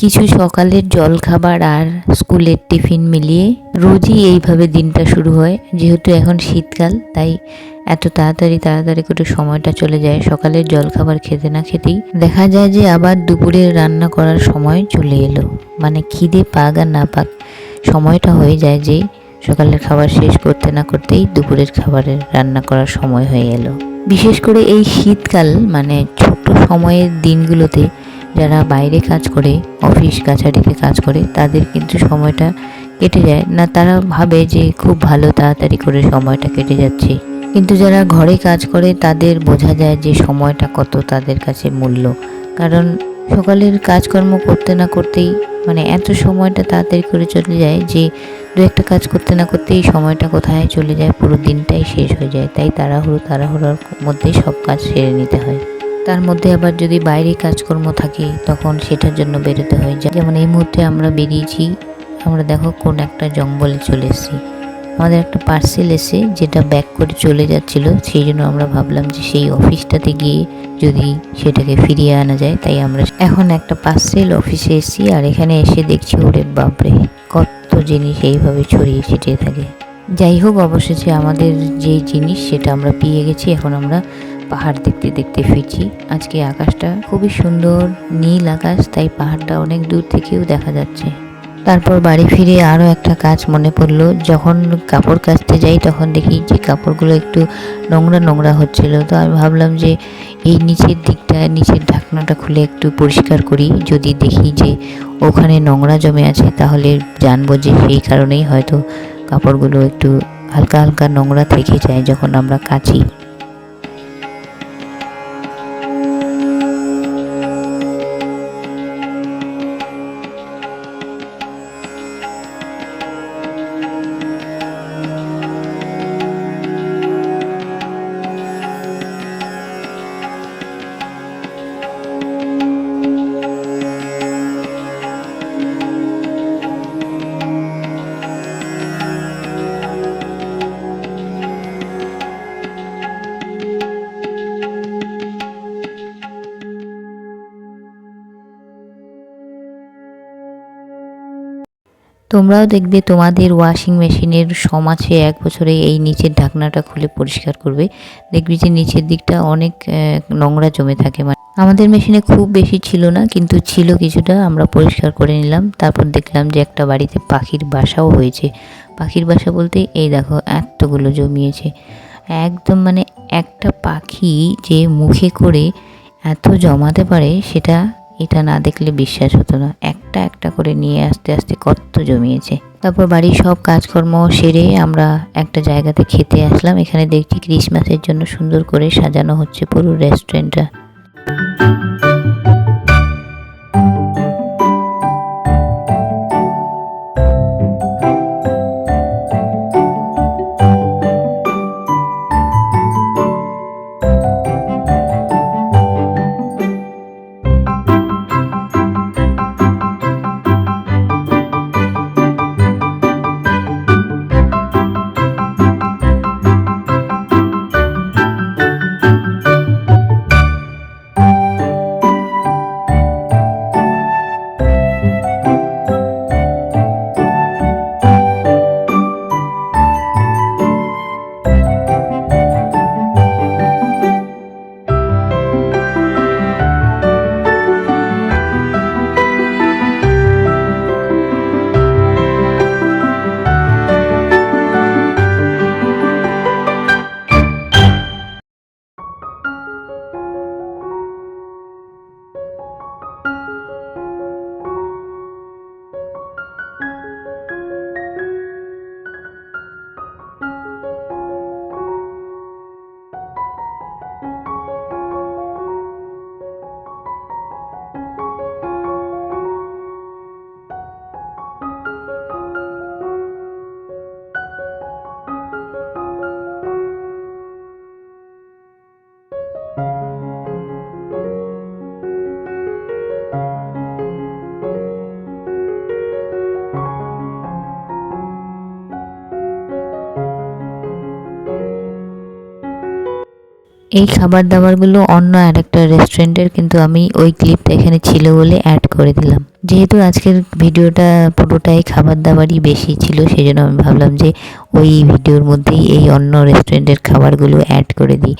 কিছু সকালের জলখাবার আর স্কুলের টিফিন মিলিয়ে রোজই এইভাবে দিনটা শুরু হয়। যেহেতু এখন শীতকাল, তাই এত তাড়াতাড়ি তাড়াতাড়ি করে সময়টা চলে যায়। সকালের জলখাবার খেতে না খেতেই দেখা যায় যে আবার দুপুরে রান্না করার সময় চলে এলো। মানে খিদে পাক আর না পাক, সময়টা হয়ে যায় যে সকালের খাবার শেষ করতে না করতেই দুপুরের খাবারের রান্না করার সময় হয়ে এলো। বিশেষ করে এই শীতকাল মানে ছোট সময়ের দিনগুলোতে যারা বাইরে কাজ করে অফিস কাছারিতে কাজ করে, তাদের কিন্তু সময়টা কেটে যায়। না, তারা ভাবে যে খুব ভালো তাড়াতাড়ি করে সময়টা কেটে যাচ্ছে। কিন্তু যারা ঘরে কাজ করে, তাদের বোঝা যায় যে সময়টা কত তাদের কাছে মূল্য। কারণ সকালের কাজকর্ম করতে না করতেই মানে এত সময়টা তাড়াতাড়ি করে চলে যায় যে দু একটা কাজ করতে না করতেই সময়টা কোথায় চলে যায়, পুরো দিনটাই শেষ হয়ে যায়। তাই তাড়াহুড়ো তাড়াহুড়োর মধ্যেই সব কাজ সেরে নিতে হয়। তার মধ্যে আবার যদি বাইরে কাজকর্ম থাকে, তখন সেটার জন্য বেরোতে হয়। যেমন এই মুহূর্তে আমরা বেরিয়েছি, আমরা দেখো কোন একটা জঙ্গলে চলে এসেছি। আমাদের একটা পার্সেল এসে যেটা ব্যাক করে চলে যাচ্ছিল, সেই জন্য আমরা ভাবলাম যে সেই অফিসটাতে গিয়ে যদি সেটাকে ফিরিয়ে আনা যায়, তাই আমরা এখন একটা পার্সেল অফিসে এসেছি আর এখানে এসে দেখছি ওরে বাপরে, কত জিনিস এইভাবে ছড়িয়ে ছিটিয়ে থাকে। যাই হোক, অবশেষে আমাদের যে জিনিস, সেটা আমরা পেয়ে গেছি। এখন আমরা পাহাড় দেখতে দেখতে ফিরছি। আজকে আকাশটা খুবই সুন্দর, নীল আকাশ, তাই পাহাড়টা অনেক দূর থেকেও দেখা যাচ্ছে। তারপর বাড়ি ফিরে আরও একটা কাজ মনে পড়ল। যখন কাপড় কাচতে যাই, তখন দেখি যে কাপড়গুলো একটু নোংরা নোংরা হচ্ছিল। তো আমি ভাবলাম যে এই নিচের দিকটা, নিচের ঢাকনাটা খুলে একটু পরিষ্কার করি। যদি দেখি যে ওখানে নোংরা জমে আছে, তাহলে জানব যে সেই কারণেই হয়তো কাপড়গুলো একটু হালকা হালকা নোংরা থেকে যায় যখন আমরা কাচি। তোমরাও দেখবে তোমাদের ওয়াশিং মেশিনের সমাজে এক বছরে এই নিচের ঢাকনাটা খুলে পরিষ্কার করবে। দেখবি যে নিচের দিকটা অনেক নোংরা জমে থাকে। মানে আমাদের মেশিনে খুব বেশি ছিল না, কিন্তু ছিল কিছুটা। আমরা পরিষ্কার করে নিলাম। তারপর দেখলাম যে একটা বাড়িতে পাখির বাসাও হয়েছে। পাখির বাসা বলতে এই দেখো, এতগুলো জমিয়েছে। একদম মানে একটা পাখি যে মুখে করে এত জমাতে পারে, সেটা এটা না দেখলে বিশ্বাস হতো না। একটা একটা করে নিয়ে আস্তে আস্তে কত জমিয়েছে। তারপর বাড়ির সব কাজকর্ম সেরে আমরা একটা জায়গাতে খেতে আসলাম। এখানে দেখছি ক্রিসমাসের জন্য সুন্দর করে সাজানো হচ্ছে পুরো রেস্টুরেন্টটা এই খাবার দাবারগুলো অন্য আর একটা রেস্টুরেন্টের কিন্তু আমি ওই ক্লিপটা এখানে ছিল বলে অ্যাড করে দিলাম। যেহেতু আজকের ভিডিওটা পুরোটাই খাবার দাবারই বেশি ছিল সেই জন্য আমি ভাবলাম যে ওই ভিডিওর মধ্যেই এই অন্য রেস্টুরেন্টের খাবারগুলো অ্যাড করে দিই।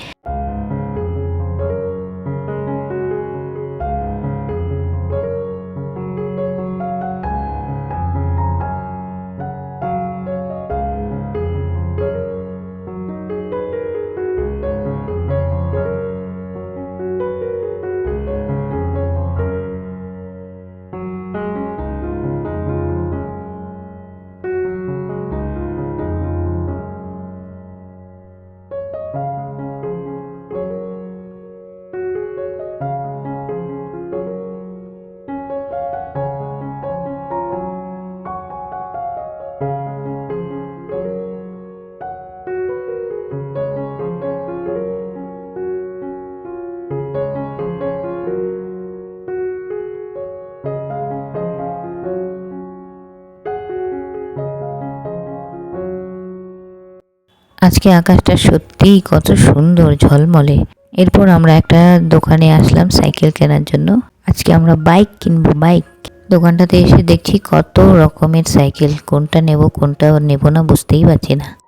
আজকে আকাশটা সত্যিই কত সুন্দর ঝলমলে। এরপর আমরা একটা দোকানে আসলাম সাইকেল কেনার জন্য। আজকে আমরা বাইক কিনবো, বাইক। দোকানটাতে এসে দেখছি কত রকমের সাইকেল, কোনটা নেব কোনটা নেব না বুঝতেই পারছি না।